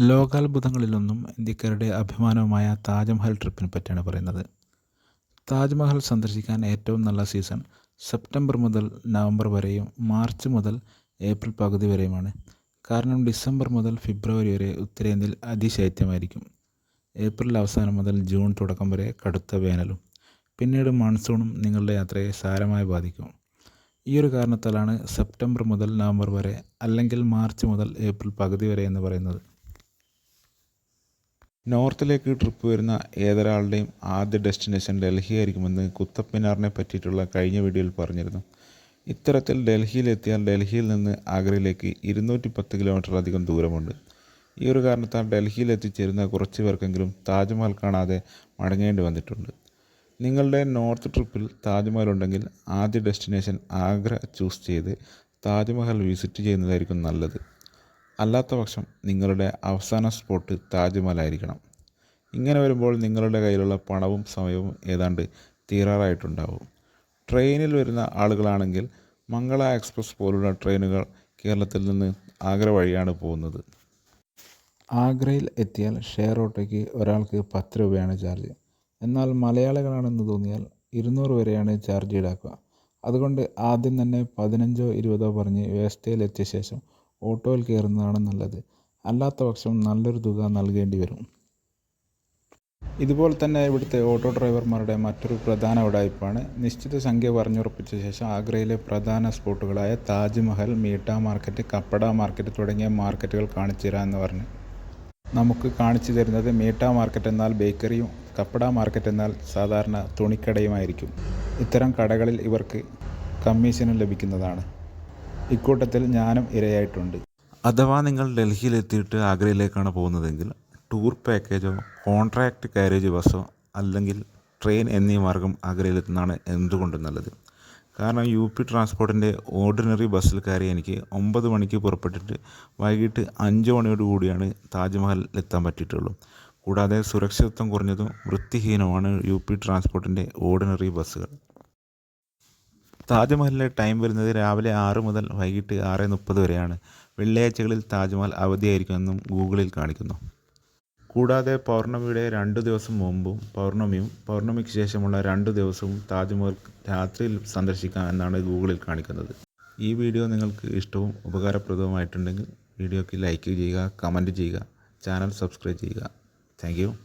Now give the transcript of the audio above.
ലോകാത്ഭുതങ്ങളിലൊന്നും ഇന്ത്യക്കാരുടെ അഭിമാനവുമായ താജ്മഹൽ ട്രിപ്പിനെ പറ്റിയാണ് പറയുന്നത്. താജ്മഹൽ സന്ദർശിക്കാൻ ഏറ്റവും നല്ല സീസൺ സെപ്റ്റംബർ മുതൽ നവംബർ വരെയും മാർച്ച് മുതൽ ഏപ്രിൽ പകുതി വരെയുമാണ്. കാരണം ഡിസംബർ മുതൽ ഫെബ്രുവരി വരെ ഉത്തരേന്ത്യയിൽ അതിശൈത്യമായിരിക്കും. ഏപ്രിൽ അവസാനം മുതൽ ജൂൺ തുടക്കം വരെ കടുത്ത വേനലും പിന്നീട് മൺസൂണും നിങ്ങളുടെ യാത്രയെ സാരമായി ബാധിക്കും. ഈ ഒരു കാരണത്താലാണ് സെപ്റ്റംബർ മുതൽ നവംബർ വരെ അല്ലെങ്കിൽ മാർച്ച് മുതൽ ഏപ്രിൽ പകുതി വരെ എന്ന് പറയുന്നത്. നോർത്തിലേക്ക് ട്രിപ്പ് വരുന്ന ഏതൊരാളുടെയും ആദ്യ ഡെസ്റ്റിനേഷൻ ഡൽഹി ആയിരിക്കുമെന്ന് കുത്തപ്പിനാറിനെ പറ്റിയിട്ടുള്ള കഴിഞ്ഞ വീഡിയോയിൽ പറഞ്ഞിരുന്നു. ഇത്തരത്തിൽ ഡൽഹിയിലെത്തിയാൽ ഡൽഹിയിൽ നിന്ന് ആഗ്രയിലേക്ക് ഇരുന്നൂറ്റി പത്ത് കിലോമീറ്ററിലധികം ദൂരമുണ്ട്. ഈ ഒരു കാരണത്താൽ ഡൽഹിയിൽ എത്തിച്ചേരുന്ന കുറച്ച് പേർക്കെങ്കിലും താജ്മഹൽ കാണാതെ മടങ്ങേണ്ടി വന്നിട്ടുണ്ട്. നിങ്ങളുടെ നോർത്ത് ട്രിപ്പിൽ താജ്മഹൽ ഉണ്ടെങ്കിൽ ആദ്യ ഡെസ്റ്റിനേഷൻ ആഗ്ര ചൂസ് ചെയ്ത് താജ്മഹൽ വിസിറ്റ് ചെയ്യുന്നതായിരിക്കും നല്ലത്. അല്ലാത്ത പക്ഷം നിങ്ങളുടെ അവസാന സ്പോട്ട് താജ്മഹലായിരിക്കണം. ഇങ്ങനെ വരുമ്പോൾ നിങ്ങളുടെ കയ്യിലുള്ള പണവും സമയവും ഏതാണ്ട് തീരാറായിട്ടുണ്ടാവും. ട്രെയിനിൽ വരുന്ന ആളുകളാണെങ്കിൽ മംഗള എക്സ്പ്രസ് പോലുള്ള ട്രെയിനുകൾ കേരളത്തിൽ നിന്ന് ആഗ്ര വഴിയാണ് പോകുന്നത്. ആഗ്രയിൽ എത്തിയാൽ ഷെയർ ഓട്ടോയ്ക്ക് ഒരാൾക്ക് പത്ത് രൂപയാണ് ചാർജ്. എന്നാൽ മലയാളികളാണെന്ന് തോന്നിയാൽ ഇരുന്നൂറ് വരെയാണ് ചാർജ് ഈടാക്കുക. അതുകൊണ്ട് ആദ്യം തന്നെ പതിനഞ്ചോ ഇരുപതോ പറഞ്ഞ് വ്യവസ്ഥയിലെത്തിയ ശേഷം ഓട്ടോയിൽ കയറുന്നതാണ് നല്ലത്. അല്ലാത്ത പക്ഷം നല്ലൊരു തുക നൽകേണ്ടി വരും. ഇതുപോലെ തന്നെ ഇവിടുത്തെ ഓട്ടോ ഡ്രൈവർമാരുടെ മറ്റൊരു പ്രധാന ഉടായ്പാണ് നിശ്ചിത സംഖ്യ പറഞ്ഞുറപ്പിച്ച ശേഷം ആഗ്രയിലെ പ്രധാന സ്പോട്ടുകളായ താജ്മഹൽ മീട്ട മാർക്കറ്റ് കപ്പട മാർക്കറ്റ് തുടങ്ങിയ മാർക്കറ്റുകൾ കാണിച്ചു തരാമെന്ന് പറഞ്ഞ്. നമുക്ക് കാണിച്ചു തരുന്നത് മീട്ട മാർക്കറ്റ് എന്നാൽ ബേക്കറിയും കപ്പട മാർക്കറ്റ് എന്നാൽ സാധാരണ തുണിക്കടയുമായിരിക്കും. ഇത്തരം കടകളിൽ ഇവർക്ക് കമ്മീഷനും ലഭിക്കുന്നതാണ്. ഇക്കൂട്ടത്തിൽ ഞാനും ഇരയായിട്ടുണ്ട്. അഥവാ നിങ്ങൾ ഡൽഹിയിലെത്തിയിട്ട് ആഗ്രയിലേക്കാണ് പോകുന്നതെങ്കിൽ ടൂർ പാക്കേജോ കോൺട്രാക്റ്റ് കാരേജ് ബസ്സോ അല്ലെങ്കിൽ ട്രെയിൻ എന്നീ മാർഗം ആഗ്രയിലെത്തുന്നതാണ് എന്തുകൊണ്ടും നല്ലത്. കാരണം യു പി ട്രാൻസ്പോർട്ടിന്റെ ഓർഡിനറി ബസ്സിൽ കയറി എനിക്ക് ഒമ്പത് മണിക്ക് പുറപ്പെട്ടിട്ട് വൈകിട്ട് അഞ്ച് മണിയോട് കൂടിയാണ് താജ്മഹൽ എത്താൻ പറ്റിയിട്ടുള്ളൂ. കൂടാതെ സുരക്ഷിതത്വം കുറഞ്ഞതും വൃത്തിഹീനമാണ് യു പി ട്രാൻസ്പോർട്ടിന്റെ ഓർഡിനറി ബസ്സുകൾ. താജ്മഹലിലെ ടൈം വരുന്നത് രാവിലെ ആറ് മുതൽ വൈകിട്ട് ആറ് മുപ്പത് വരെയാണ്. വെള്ളിയാഴ്ചകളിൽ താജ്മഹൽ അവധിയായിരിക്കുമെന്നും ഗൂഗിളിൽ കാണിക്കുന്നു. കൂടാതെ പൗർണമിയുടെ രണ്ട് ദിവസം മുമ്പും പൗർണമിയും പൗർണമിക്ക് ശേഷമുള്ള രണ്ട് ദിവസവും താജ്മഹൽ രാത്രിയിൽ സന്ദർശിക്കാം എന്നാണ് ഗൂഗിളിൽ കാണിക്കുന്നത്. ഈ വീഡിയോ നിങ്ങൾക്ക് ഇഷ്ടവും ഉപകാരപ്രദവുമായിട്ടുണ്ടെങ്കിൽ വീഡിയോക്ക് ലൈക്ക് ചെയ്യുക കമന്റ് ചെയ്യുക ചാനൽ സബ്സ്ക്രൈബ് ചെയ്യുക. താങ്ക്